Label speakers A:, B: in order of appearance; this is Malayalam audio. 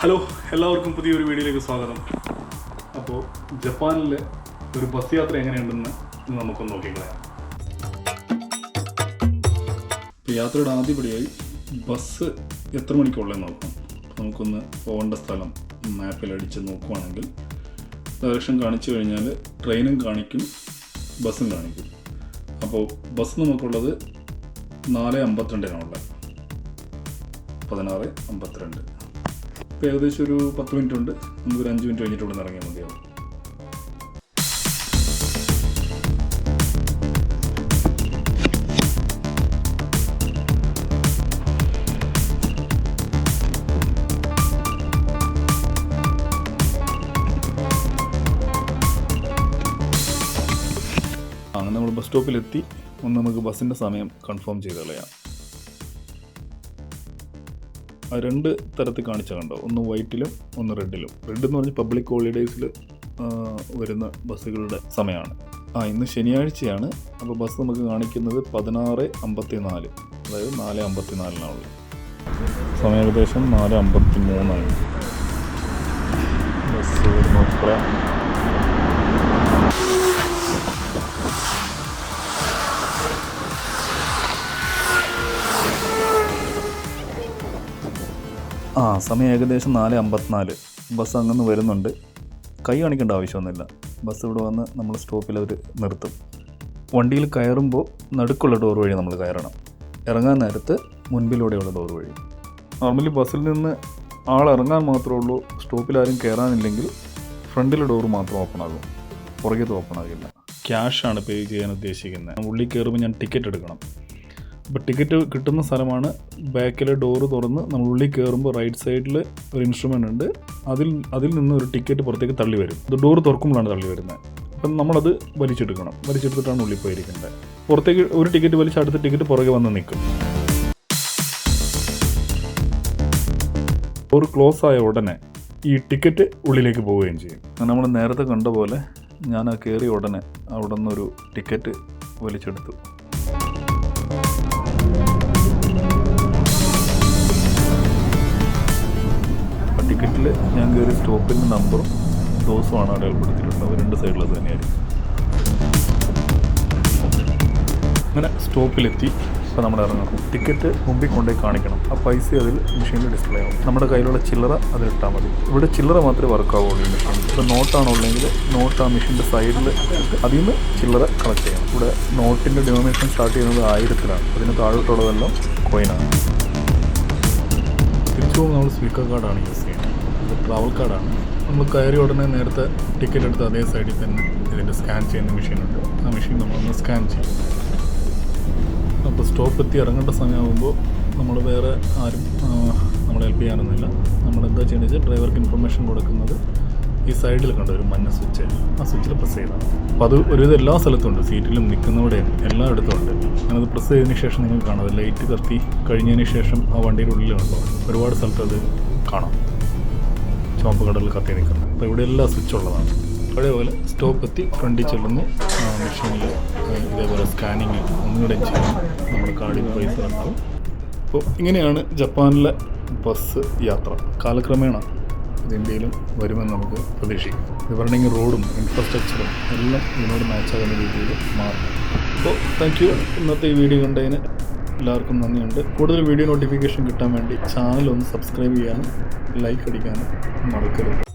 A: ഹലോ എല്ലാവർക്കും പുതിയൊരു വീഡിയോയിലേക്ക് സ്വാഗതം. അപ്പോൾ ജപ്പാനിൽ ഒരു ബസ് യാത്ര എങ്ങനെയുണ്ടെന്ന് നമുക്കൊന്ന് നോക്കിക്കളയാം. ഇപ്പോൾ യാത്രയുടെ ആദ്യപടിയായി ബസ് എത്ര മണിക്കുള്ളതെന്ന് നോക്കാം? നമുക്കൊന്ന് പോകേണ്ട സ്ഥലം മാപ്പിൽ അടിച്ച് നോക്കുവാണെങ്കിൽ ഡയറക്ഷൻ കാണിച്ചു കഴിഞ്ഞാൽ ട്രെയിനും കാണിക്കും ബസ്സും കാണിക്കും. അപ്പോൾ ബസ് നമുക്കുള്ളത് നാല് അമ്പത്തിരണ്ടിനാണുള്ളത് പതിനാറ് അമ്പത്തിരണ്ട്. ഇപ്പോൾ ഏകദേശം ഒരു പത്ത് മിനിറ്റ് ഉണ്ട് നമുക്ക് ഒരു അഞ്ച് മിനിറ്റ് കഴിഞ്ഞിട്ട് ഇവിടെ ഇറങ്ങിയാൽ മതിയാവും. അങ്ങനെ നമ്മൾ ബസ് സ്റ്റോപ്പിലെത്തി. ഒന്ന് നമുക്ക് ബസ്സിന്റെ സമയം കൺഫേം ചെയ്ത് കളയാം. രണ്ട് തരത്തിൽ കാണിച്ച കണ്ടോ? ഒന്ന് വൈറ്റിലും ഒന്ന് റെഡിലും റെഡ് എന്ന് പറഞ്ഞാൽ പബ്ലിക് ഹോളിഡേയ്സിൽ വരുന്ന ബസ്സുകളുടെ സമയമാണ് ആ ഇന്ന് ശനിയാഴ്ചയാണ്. അപ്പോൾ ബസ് നമുക്ക് കാണിക്കുന്നത് പതിനാറ് അമ്പത്തി നാല് അതായത് നാല് അമ്പത്തി നാലിനാണുള്ളത് സമയം ഏകദേശം നാല് അമ്പത്തി മൂന്നാണ് ബസ് നോക്കാം ആ സമയം ഏകദേശം നാല് അമ്പത്തിനാല്. ബസ് അങ്ങനെ വരുന്നുണ്ട്. കൈ കാണിക്കേണ്ട ആവശ്യമൊന്നുമില്ല. ബസ് ഇവിടെ വന്ന് നമ്മൾ സ്റ്റോപ്പിൽ അവർ നിർത്തും. വണ്ടിയിൽ കയറുമ്പോൾ നടുക്കുള്ള ഡോർ വഴി നമ്മൾ കയറണം. ഇറങ്ങാൻ നേരത്ത് മുൻപിലൂടെയുള്ള ഡോർ വഴി. നോർമലി ബസ്സിൽ നിന്ന് ആൾ ഇറങ്ങാൻ മാത്രമേ ഉള്ളൂ. സ്റ്റോപ്പിൽ ആരും കയറാനില്ലെങ്കിൽ ഫ്രണ്ടിലെ ഡോർ മാത്രം ഓപ്പൺ ആകും. പുറകേത് ഓപ്പൺ ആകില്ല. ക്യാഷാണ് പേ ചെയ്യാൻ ഉദ്ദേശിക്കുന്നത്. ഉള്ളിൽ കയറുമ്പോൾ ഞാൻ ടിക്കറ്റ് എടുക്കണം. അപ്പോൾ ടിക്കറ്റ് കിട്ടുന്ന സ്ഥലമാണ്. ബാക്കിലെ ഡോറ് തുറന്ന് നമ്മൾ ഉള്ളിൽ കയറുമ്പോൾ റൈറ്റ് സൈഡിൽ ഒരു ഇൻസ്ട്രുമെന്റ് ഉണ്ട്. അതിൽ അതിൽ നിന്ന് ഒരു ടിക്കറ്റ് പുറത്തേക്ക് തള്ളി വരും. ഇത് ഡോറ് തുറക്കുമ്പോഴാണ് തള്ളി വരുന്നത്. അപ്പം നമ്മളത് വലിച്ചെടുക്കണം. വലിച്ചെടുത്തിട്ടാണ് ഉള്ളിൽ പോയിരിക്കേണ്ടത് പുറത്തേക്ക് ഒരു ടിക്കറ്റ് വലിച്ച് അടുത്ത ടിക്കറ്റ് പുറകെ വന്ന് നിൽക്കും. ഡോർ ക്ലോസ് ആയ ഉടനെ ഈ ടിക്കറ്റ് ഉള്ളിലേക്ക് പോവുകയും ചെയ്യും. നമ്മൾ നേരത്തെ കണ്ട പോലെ ഞാൻ ആ കയറിയ ഉടനെ അവിടെ നിന്നൊരു ടിക്കറ്റ് വലിച്ചെടുത്തു. ഞാൻ ഒരു സ്റ്റോപ്പിന്റെ നമ്പറും ദിവസമാണ് ഉൾപ്പെടുത്തിയിട്ടുള്ളത്. രണ്ട് സൈഡിലത് തന്നെയായിരിക്കും. അങ്ങനെ സ്റ്റോപ്പിലെത്തി. ഇപ്പോൾ നമ്മൾ ഇറങ്ങണം ടിക്കറ്റ് മുമ്പിൽ കൊണ്ടുപോയി കാണിക്കണം. ആ പൈസ അതിൽ മെഷീനിൽ ഡിസ്പ്ലേ ആവും. നമ്മുടെ കയ്യിലുള്ള ചില്ലറ അതിൽ ഇട്ടാൽ മതി. ഇവിടെ ചില്ലറ മാത്രമേ വർക്ക് ആവുള്ളൂ ഈ മെഷീൻ ഇപ്പോൾ നോട്ടാണുള്ളെങ്കിൽ നോട്ട് ആ മെഷീന്റെ സൈഡിൽ അതിൽ നിന്ന് ചില്ലറ കളക്ട് ചെയ്യണം. ഇവിടെ നോട്ടിന്റെ ഡിനോമിനേഷൻ സ്റ്റാർട്ട് ചെയ്യുന്നത് ആയിരത്തിലാണ്. അതിന് താഴോട്ടുള്ളതെല്ലാം കോയിനാണ് തിരിച്ചു പോകുമ്പോൾ നമ്മൾ സ്പീക്കർ കാർഡാണ് യൂസ് ചെയ്യുന്നത്. ഇത് ട്രാവൽ കാർഡാണ് നമ്മൾ കയറി ഉടനെ നേരത്തെ ടിക്കറ്റ് എടുത്ത് അതേ സൈഡിൽ തന്നെ ഇതിന്റെ സ്കാൻ ചെയ്യുന്ന മെഷീനുണ്ട് ആ മെഷീൻ നമ്മളൊന്ന് സ്കാൻ ചെയ്യും. അപ്പോൾ സ്റ്റോപ്പ് എത്തി ഇറങ്ങേണ്ട സമയമാകുമ്പോൾ നമ്മൾ വേറെ ആരും നമ്മളെ ഹെൽപ്പ് ചെയ്യാനൊന്നുമില്ല. നമ്മൾ എന്താ ചെയ്യുന്നത് ഡ്രൈവർക്ക് ഇൻഫർമേഷൻ കൊടുക്കുന്നത് ഈ സൈഡിൽ കണ്ട ഒരു മഞ്ഞ സ്വിച്ച് ആ സ്വിച്ചിൽ പ്രസ് ചെയ്താണ് അപ്പോൾ അത് ഒരുവിധം എല്ലാ സ്ഥലത്തും ഉണ്ട്. സീറ്റിലും നിൽക്കുന്നവിടെയും എല്ലായിടത്തും ഉണ്ട്. ഞാനത് പ്രസ് ചെയ്തതിന് ശേഷം നിങ്ങൾ കാണാം. അത് ലൈറ്റ് കത്തി കഴിഞ്ഞതിന് ശേഷം ആ വണ്ടിയുടെ ഉള്ളിലുണ്ടോ? ഒരുപാട് സ്ഥലത്ത് അത് കാണാം. ചുവപ്പ് കടലിൽ കത്തി നിൽക്കുന്നത്. അപ്പോൾ ഇവിടെ എല്ലാം സ്വിച്ച് ഉള്ളതാണ്. അതേപോലെ സ്റ്റോപ്പ് എത്തി ഫ്രണ്ടിൽ ചെല്ലുന്നു. മെഷീനിൽ ഇതേപോലെ സ്കാനിങ് ഒന്നുകൂടെ ചെയ്യും. നമ്മുടെ കാർഡിൽ പൈസ ഉണ്ടാവും. അപ്പോൾ ഇങ്ങനെയാണ് ജപ്പാനിലെ ബസ് യാത്ര. കാലക്രമേണ ഇത് ഇന്ത്യയിലും വരുമെന്ന് നമുക്ക് പ്രതീക്ഷിക്കാം. ഇവരുടെങ്കിൽ റോഡും ഇൻഫ്രാസ്ട്രക്ചറും എല്ലാം ഇതിനോട് മാച്ചാകുന്ന രീതിയിൽ മാറും. അപ്പോൾ താങ്ക് യു ഇന്നത്തെ ഈ വീഡിയോ കണ്ടതിന് എല്ലാവർക്കും നന്ദിയുണ്ട്. കൂടുതൽ വീഡിയോ നോട്ടിഫിക്കേഷൻ കിട്ടാൻ വേണ്ടി ചാനൽ ഒന്ന് സബ്സ്ക്രൈബ് ചെയ്യാനും ലൈക്ക് അടിക്കാനും മറക്കരുത്.